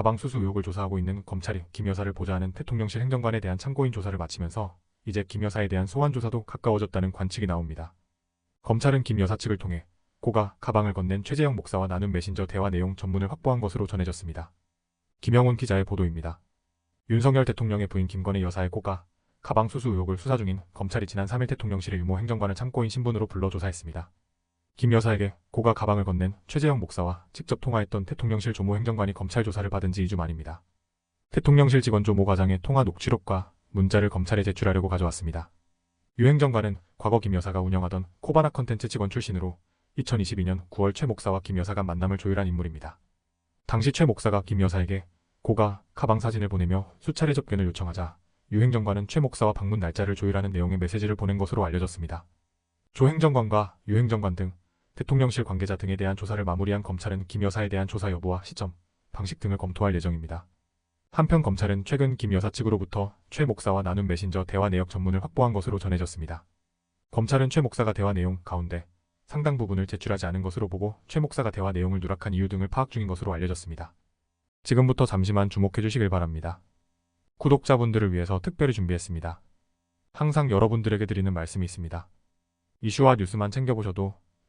가방 수수 의혹을 조사하고 있는 검찰이 김 여사를 보좌하는 대통령실 행정관에 대한 참고인 조사를 마치면서 이제 김 여사에 대한 소환 조사도 가까워졌다는 관측이 나옵니다. 검찰은 김 여사 측을 통해 고가 가방을 건넨 최재형 목사와 나눈 메신저 대화 내용 전문을 확보한 것으로 전해졌습니다. 김영훈 기자의 보도입니다. 윤석열 대통령의 부인 김건희 여사의 고가 가방 수수 의혹을 수사 중인 검찰이 지난 3일 대통령실의 유모 행정관을 참고인 신분으로 불러 조사했습니다. 김 여사에게 고가 가방을 건넨 최재형 목사와 직접 통화했던 대통령실 조모 행정관이 검찰 조사를 받은 지 2주 만입니다. 대통령실 직원 조모 과장의 통화 녹취록과 문자를 검찰에 제출하려고 가져왔습니다. 유 행정관은 과거 김 여사가 운영하던 코바나 컨텐츠 직원 출신으로 2022년 9월 최 목사와 김 여사가 만남을 조율한 인물입니다. 당시 최 목사가 김 여사에게 고가 가방 사진을 보내며 수차례 접견을 요청하자 유 행정관은 최 목사와 방문 날짜를 조율하는 내용의 메시지를 보낸 것으로 알려졌습니다. 조 행정관과 유 행정관 등 대통령실 관계자 등에 대한 조사를 마무리한 검찰은 김 여사에 대한 조사 여부와 시점, 방식 등을 검토할 예정입니다. 한편 검찰은 최근 김 여사 측으로부터 최 목사와 나눈 메신저 대화 내역 전문을 확보한 것으로 전해졌습니다. 검찰은 최 목사가 대화 내용 가운데 상당 부분을 제출하지 않은 것으로 보고 최 목사가 대화 내용을 누락한 이유 등을 파악 중인 것으로 알려졌습니다. 지금부터 잠시만 주목해 주시길 바랍니다. 구독자분들을 위해서 특별히 준비했습니다. 항상 여러분들에게 드리는 말씀이 있습니다. 이슈와 뉴스만 챙겨보셔도